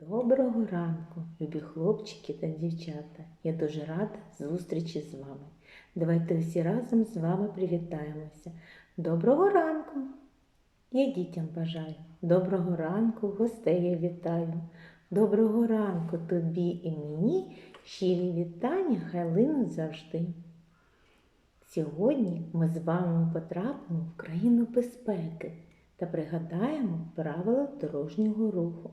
Доброго ранку, любі хлопчики та дівчата. Я дуже рада зустрічі з вами. Давайте всі разом з вами привітаємося. Доброго ранку! Я дітям бажаю. Доброго ранку, гостей я вітаю. Доброго ранку тобі і мені. Щирі вітання хай завжди. Сьогодні ми з вами потрапимо в країну безпеки та пригадаємо правила дорожнього руху.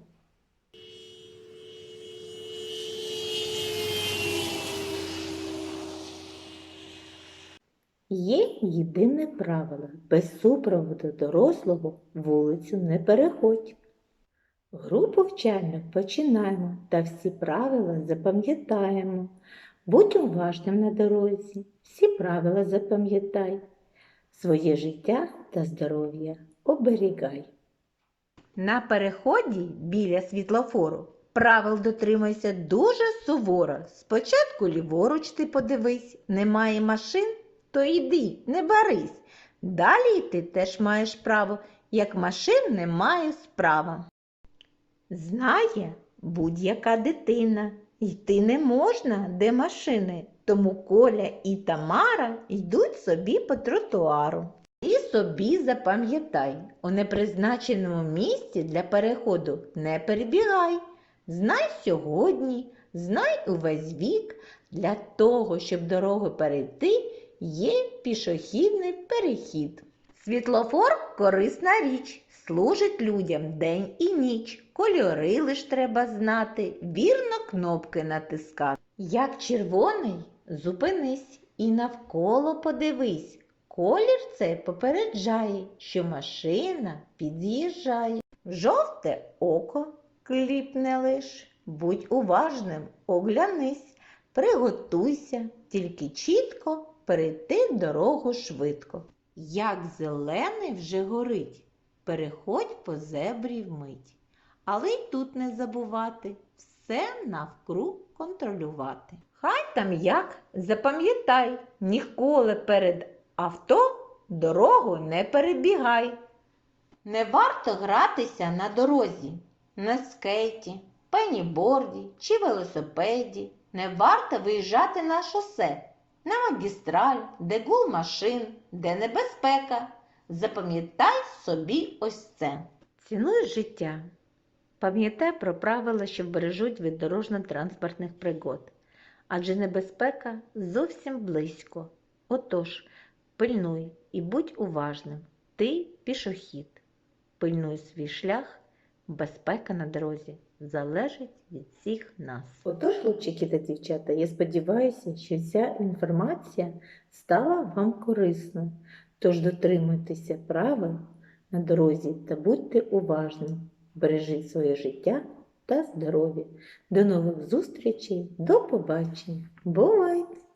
Є єдине правило без супроводу дорослого вулицю не переходь. Гру повчальну починаємо та всі правила запам'ятаємо. Будь уважним на дорозі, всі правила запам'ятай. Своє життя та здоров'я оберігай. На переході біля світлофору правил дотримуйся дуже суворо. Спочатку ліворуч ти подивись, немає машин, то йди, не барись. Далі ти теж маєш право, як машин немає справа. Знає будь-яка дитина, йти не можна, де машини, тому Коля і Тамара йдуть собі по тротуару. І собі запам'ятай, у непризначеному місці для переходу не перебігай. Знай сьогодні, знай увесь вік, для того, щоб дорогу перейти, є пішохідний перехід. Світлофор корисна річ, служить людям день і ніч. Кольори лиш треба знати, вірно кнопки натискати. Як червоний, зупинись і навколо подивись. Колір це попереджає, що машина під'їжджає. Жовте око кліпне лиш, будь уважним, оглянись, приготуйся, тільки чітко перейти дорогу швидко. Як зелений вже горить, переходь по зебрі вмить. Але й тут не забувати все навкруг контролювати. Хай там як, запам'ятай, ніколи перед авто дорогу не перебігай. Не варто гратися на дорозі, на скейті, пеніборді чи велосипеді. Не варто виїжджати на шосе, на магістраль, де гул машин, де небезпека. Запам'ятай собі ось це. Цінуй життя. Пам'ятай про правила, що бережуть від дорожньо-транспортних пригод. Адже небезпека зовсім близько. Отож, пильнуй і будь уважним. Ти пішохід. Пильнуй свій шлях, безпека на дорозі залежить від всіх нас. Отож, хлопчики та дівчата, я сподіваюся, що ця інформація стала вам корисною. Тож дотримуйтеся правил на дорозі та будьте уважні, Бережіть своє життя та здоров'я. До нових зустрічей, до побачення. Бувайте!